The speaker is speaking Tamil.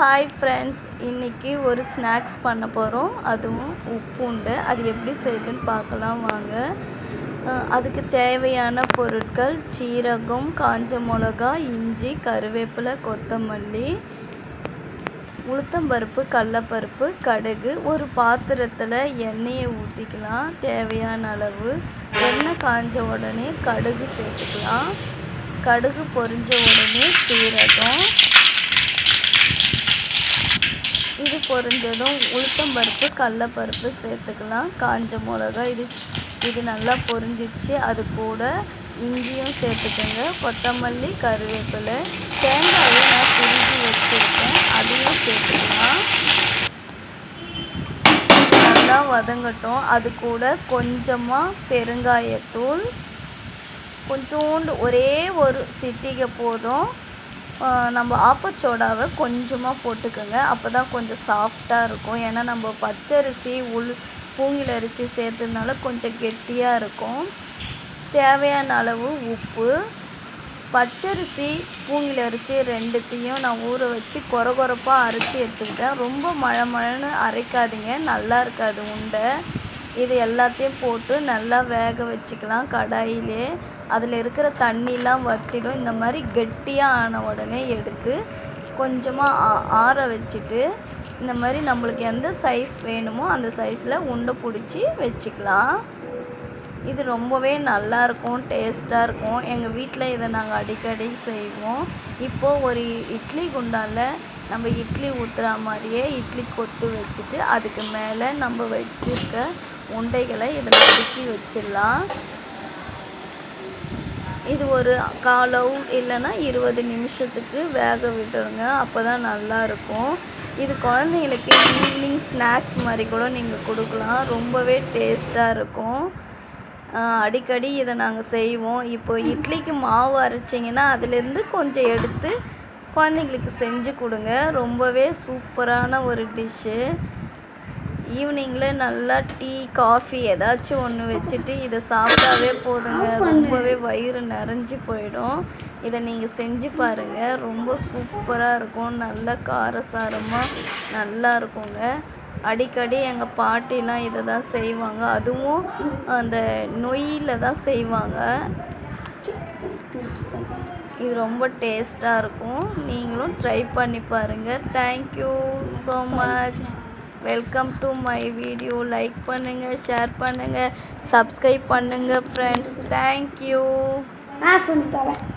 ஹாய் ஃப்ரெண்ட்ஸ் இன்றைக்கி ஒரு ஸ்நாக்ஸ் பண்ண போகிறோம் அதுவும் உப்புண்டு. அது எப்படி செய்யுதுன்னு பார்க்கலாம் வாங்க. அதுக்கு தேவையான பொருட்கள் சீரகம் காஞ்ச மிளகா இஞ்சி கருவேப்பிலை கொத்தமல்லி உளுத்தம்பருப்பு கடலப்பருப்பு கடுகு. ஒரு பாத்திரத்தில் எண்ணெயை ஊற்றிக்கலாம் தேவையான அளவு எண்ணெய் காஞ்ச உடனே கடுகு சேர்த்துக்கலாம். கடுகு பொரிஞ்ச உடனே சீரகம். இது பொரிஞ்சதும் உளுத்தம்பருப்பு கடலப்பருப்பு சேர்த்துக்கலாம். காஞ்ச மிளகா இது இது நல்லா பொரிஞ்சிச்சு அது கூட இஞ்சியும் சேர்த்துக்கோங்க. கொத்தமல்லி கருவேப்பிலை தேங்காயை நான் பிரிஞ்சு வச்சுருக்கேன். அதையும் சேர்த்துக்கலாம். நல்லா வதங்கட்டும். அது கூட கொஞ்சமாக பெருங்காயத்தூள். கொஞ்சோண்டு ஒரே ஒரு சிட்டிகை போதும். நம்ம ஆப்பச்சோடாவை கொஞ்சமாக போட்டுக்கோங்க. அப்போ தான் கொஞ்சம் சாஃப்டாக இருக்கும். ஏன்னா நம்ம பச்சரிசி உள் பூங்கில் அரிசி சேர்த்ததுனால கொஞ்சம் கெட்டியாக இருக்கும். தேவையான அளவு உப்பு பச்சரிசி பூங்கில் அரிசி ரெண்டுத்தையும் நான் ஊற வச்சு கொர கொரப்பாக அரைச்சி எடுத்துக்கிட்டேன். ரொம்ப மழை மழைன்னு அரைக்காதீங்க. நல்லா இருக்காது உண்டை. இது எல்லாத்தையும் போட்டு நல்லா வேக வச்சுக்கலாம் கடாயிலே. அதில் இருக்கிற தண்ணிலாம் வற்றிடும் இந்த மாதிரி கெட்டியாக ஆன உடனே எடுத்து கொஞ்சமாக ஆ- ஆற வச்சுட்டு இந்த மாதிரி நம்மளுக்கு எந்த சைஸ் வேணுமோ அந்த சைஸில் உண்டை பிடிச்சி வச்சுக்கலாம். இது ரொம்பவே நல்லா இருக்கும் டேஸ்ட்டாக இருக்கும் எங்கள் வீட்டில் இதை நாங்கள் அடிக்கடி செய்வோம். இப்போது ஒரு இட்லி குண்டானில் நம்ம இட்லி ஊற்றுற மாதிரியே இட்லி கொத்து வச்சுட்டு அதுக்கு மேலே நம்ம வச்சுருக்க உண்டைகளை இதில் அடுக்கி வச்சிடலாம். இது ஒரு காலவு இல்லைன்னா இருபது நிமிஷத்துக்கு வேக விட்டுருங்க அப்போ தான் நல்லாயிருக்கும். இது குழந்தைங்களுக்கு ஈவினிங் ஸ்நாக்ஸ் மாதிரி கூட நீங்கள் கொடுக்கலாம். ரொம்பவே டேஸ்ட்டாக இருக்கும் அடிக்கடி இதை நாங்கள் செய்வோம். இப்போ இட்லிக்கு மாவு அரைச்சிங்கன்னா அதுலேருந்து கொஞ்சம் எடுத்து குழந்தைங்களுக்கு செஞ்சு கொடுங்க. ரொம்பவே சூப்பரான ஒரு டிஷ்ஷு. ஈவினிங்கில் நல்லா டீ காஃபி ஏதாச்சும் ஒன்று வச்சுட்டு இதை சாப்பிட்டாவே போதுங்க. ரொம்பவே வயிறு நிறைஞ்சு போயிடும். இதை நீங்கள் செஞ்சு பாருங்கள் ரொம்ப சூப்பராக இருக்கும். நல்ல காரசாரமாக நல்லா இருக்குங்க. அடிக்கடி எங்கள் பாட்டிலாம் இதை தான் செய்வாங்க. அதுவும் அந்த நொய்யில் தான் செய்வாங்க. இது ரொம்ப டேஸ்ட்டாக இருக்கும். நீங்களும் ட்ரை பண்ணி பாருங்கள் thank you so much welcome to my video like பண்ணுங்கள் ஷேர் பண்ணுங்கள் சப்ஸ்கிரைப் பண்ணுங்கள் ஃப்ரெண்ட்ஸ் தேங்க்யூ ஆ சொல்லி தரேன்